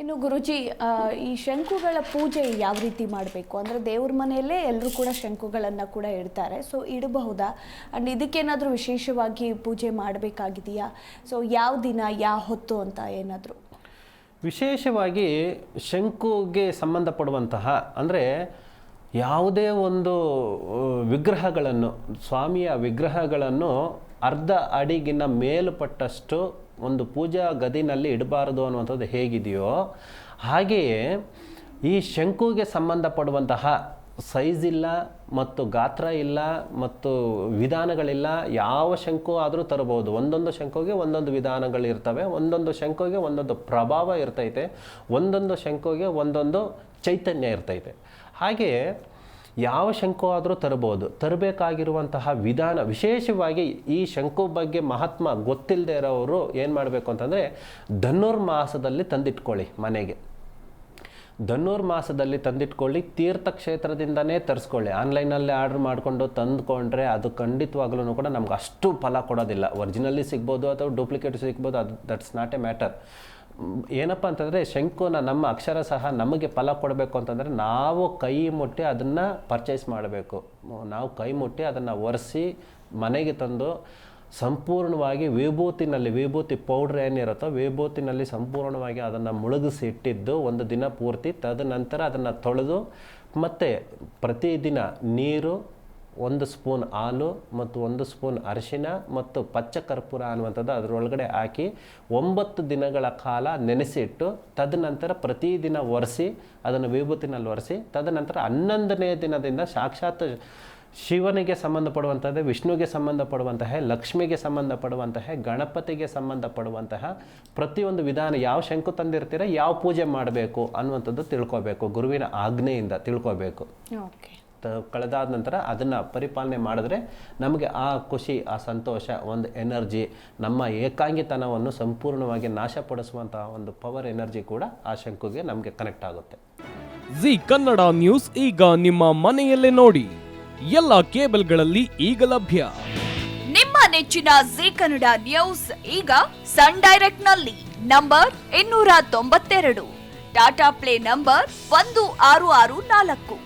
ಇನ್ನು ಗುರುಜಿ ಈ ಶಂಕುಗಳ ಪೂಜೆ ಯಾವ ರೀತಿ ಮಾಡಬೇಕು? ಅಂದರೆ ದೇವ್ರ ಮನೆಯಲ್ಲೇ ಎಲ್ಲರೂ ಕೂಡ ಶಂಕುಗಳನ್ನು ಕೂಡ ಇಡ್ತಾರೆ. ಸೊ ಇಡಬಹುದಾ? ಆ್ಯಂಡ್ ಇದಕ್ಕೇನಾದರೂ ವಿಶೇಷವಾಗಿ ಪೂಜೆ ಮಾಡಬೇಕಾಗಿದೆಯಾ? ಸೊ ಯಾವ ದಿನ, ಯಾವ ಹೊತ್ತು ಅಂತ ಏನಾದರೂ? ವಿಶೇಷವಾಗಿ ಶಂಕುಗೆ ಸಂಬಂಧಪಡುವಂತಹ, ಅಂದರೆ ಯಾವುದೇ ಒಂದು ವಿಗ್ರಹಗಳನ್ನು, ಸ್ವಾಮಿಯ ವಿಗ್ರಹಗಳನ್ನು ಅರ್ಧ ಅಡಿಗಿನ ಮೇಲ್ಪಟ್ಟಷ್ಟು ಒಂದು ಪೂಜಾ ಗದಿನಲ್ಲಿ ಇಡಬಾರದು ಅನ್ನುವಂಥದ್ದು ಹೇಗಿದೆಯೋ ಹಾಗೆಯೇ ಈ ಶಂಕುಗೆ ಸಂಬಂಧಪಡುವಂತಹ ಸೈಜ್ ಇಲ್ಲ ಮತ್ತು ಗಾತ್ರ ಇಲ್ಲ ಮತ್ತು ವಿಧಾನಗಳಿಲ್ಲ, ಯಾವ ಶಂಕು ಆದರೂ ತರಬಹುದು. ಒಂದೊಂದು ಶಂಕುಗೆ ಒಂದೊಂದು ವಿಧಾನಗಳಿರ್ತವೆ ಒಂದೊಂದು ಶಂಕುಗೆ ಒಂದೊಂದು ಪ್ರಭಾವ ಇರ್ತೈತೆ, ಒಂದೊಂದು ಶಂಕುಗೆ ಒಂದೊಂದು ಚೈತನ್ಯ ಇರ್ತೈತೆ. ಹಾಗೆಯೇ ಯಾವ ಶಂಕು ಆದರೂ ತರಬಹುದು. ತರಬೇಕಾಗಿರುವಂತಹ ವಿಧಾನ ವಿಶೇಷವಾಗಿ ಈ ಶಂಕು ಬಗ್ಗೆ ಮಹಾತ್ಮ ಗೊತ್ತಿಲ್ಲದೆ ಇರೋರು ಏನು ಮಾಡಬೇಕು ಅಂತಂದರೆ ಧನುರ್ಮಾಸದಲ್ಲಿ ತಂದಿಟ್ಕೊಳ್ಳಿ ಮನೆಗೆ. ಧನುರ್ಮಾಸದಲ್ಲಿ ತಂದಿಟ್ಕೊಳ್ಳಿ ತೀರ್ಥಕ್ಷೇತ್ರದಿಂದನೇ ತರಿಸ್ಕೊಳ್ಳಿ. ಆನ್ಲೈನಲ್ಲಿ ಆರ್ಡ್ರ್ ಮಾಡಿಕೊಂಡು ತಂದುಕೊಂಡ್ರೆ ಅದು ಖಂಡಿತವಾಗ್ಲೂ ಕೂಡ ನಮ್ಗೆ ಅಷ್ಟು ಫಲ ಕೊಡೋದಿಲ್ಲ. ಒರಿಜಿನಲ್ಲಿ ಸಿಗ್ಬೋದು ಅಥವಾ ಡೂಪ್ಲಿಕೇಟ್ ಸಿಗ್ಬೋದು, ಅದು, ದಟ್ಸ್ ನಾಟ್ ಎ ಮ್ಯಾಟರ್. ಏನಪ್ಪ ಅಂತಂದರೆ ಶಂಕುನ ನಮ್ಮ ಅಕ್ಷರ ಸಹ ನಮಗೆ ಫಲ ಕೊಡಬೇಕು ಅಂತಂದರೆ ನಾವು ಕೈ ಮುಟ್ಟಿ ಅದನ್ನು ಪರ್ಚೇಸ್ ಮಾಡಬೇಕು. ನಾವು ಕೈ ಮುಟ್ಟಿ ಅದನ್ನು ಒರೆಸಿ ಮನೆಗೆ ತಂದು ಸಂಪೂರ್ಣವಾಗಿ ವಿಭೂತಿನಲ್ಲಿ, ವಿಭೂತಿ ಪೌಡ್ರ್ ಏನಿರುತ್ತೋ ವಿಭೂತಿನಲ್ಲಿ ಸಂಪೂರ್ಣವಾಗಿ ಅದನ್ನು ಮುಳುಗಿಸಿ ಇಟ್ಟಿದ್ದು ಒಂದು ದಿನ ಪೂರ್ತಿ, ತದನಂತರ ಅದನ್ನು ತೊಳೆದು ಮತ್ತು ಪ್ರತಿದಿನ ನೀರು ಒಂದು ಸ್ಪೂನ್ ಹಾಲು ಮತ್ತು ಒಂದು ಸ್ಪೂನ್ ಅರಿಶಿನ ಮತ್ತು ಪಚ್ಚ ಕರ್ಪೂರ ಅನ್ನುವಂಥದ್ದು ಅದರೊಳಗಡೆ ಹಾಕಿ ಒಂಬತ್ತು ದಿನಗಳ ಕಾಲ ನೆನೆಸಿಟ್ಟು ತದನಂತರ ಪ್ರತಿದಿನ ಒರೆಸಿ ಅದನ್ನು ವಿಭೂತಿನಲ್ಲಿ ಒರೆಸಿ ತದನಂತರ ಹನ್ನೊಂದನೇ ದಿನದಿಂದ ಸಾಕ್ಷಾತ್ ಶಿವನಿಗೆ ಸಂಬಂಧಪಡುವಂಥದ್ದು, ವಿಷ್ಣುವಿಗೆ ಸಂಬಂಧಪಡುವಂತಹ, ಲಕ್ಷ್ಮಿಗೆ ಸಂಬಂಧಪಡುವಂತಹ, ಗಣಪತಿಗೆ ಸಂಬಂಧಪಡುವಂತಹ ಪ್ರತಿಯೊಂದು ವಿಧಾನ ಯಾವ ಶಂಕು ತಂದಿರ್ತೀರ, ಯಾವ ಪೂಜೆ ಮಾಡಬೇಕು ಅನ್ನುವಂಥದ್ದು ತಿಳ್ಕೊಬೇಕು, ಗುರುವಿನ ಆಜ್ಞೆಯಿಂದ ತಿಳ್ಕೊಬೇಕು. ಓಕೆ. ಕಳೆದಾದ ನಂತರ ಅದನ್ನು ಪರಿಪಾಲನೆ ಮಾಡಿದ್ರೆ ನಮಗೆ ಆ ಖುಷಿ ಆ ಸಂತೋಷ ಒಂದು ಎನರ್ಜಿ ನಮ್ಮ ಏಕಾಂಗಿತನವನ್ನು ಸಂಪೂರ್ಣವಾಗಿ ನಾಶಪಡಿಸುವಂತಹ ಒಂದು ಪವರ್ ಎನರ್ಜಿ ಕೂಡ ಆ ಶಂಕುಗೆ ನಮಗೆ ಕನೆಕ್ಟ್ ಆಗುತ್ತೆ. ಜಿ ಕನ್ನಡ ನ್ಯೂಸ್ ಈಗ ನಿಮ್ಮ ಮನೆಯಲ್ಲೇ ನೋಡಿ. ಎಲ್ಲ ಕೇಬಲ್ಗಳಲ್ಲಿ ಈಗ ಲಭ್ಯ. ನಿಮ್ಮ ನೆಚ್ಚಿನ ಜಿ ಕನ್ನಡ ನ್ಯೂಸ್ ಈಗ ಸನ್ ಡೈರೆಕ್ಟ್ನಲ್ಲಿ ನಂಬರ್ ಇನ್ನೂರ ತೊಂಬತ್ತೆರಡು. ಟಾಟಾ ಪ್ಲೇ ನಂಬರ್ ಒಂದು ಆರು ಆರು ನಾಲ್ಕು.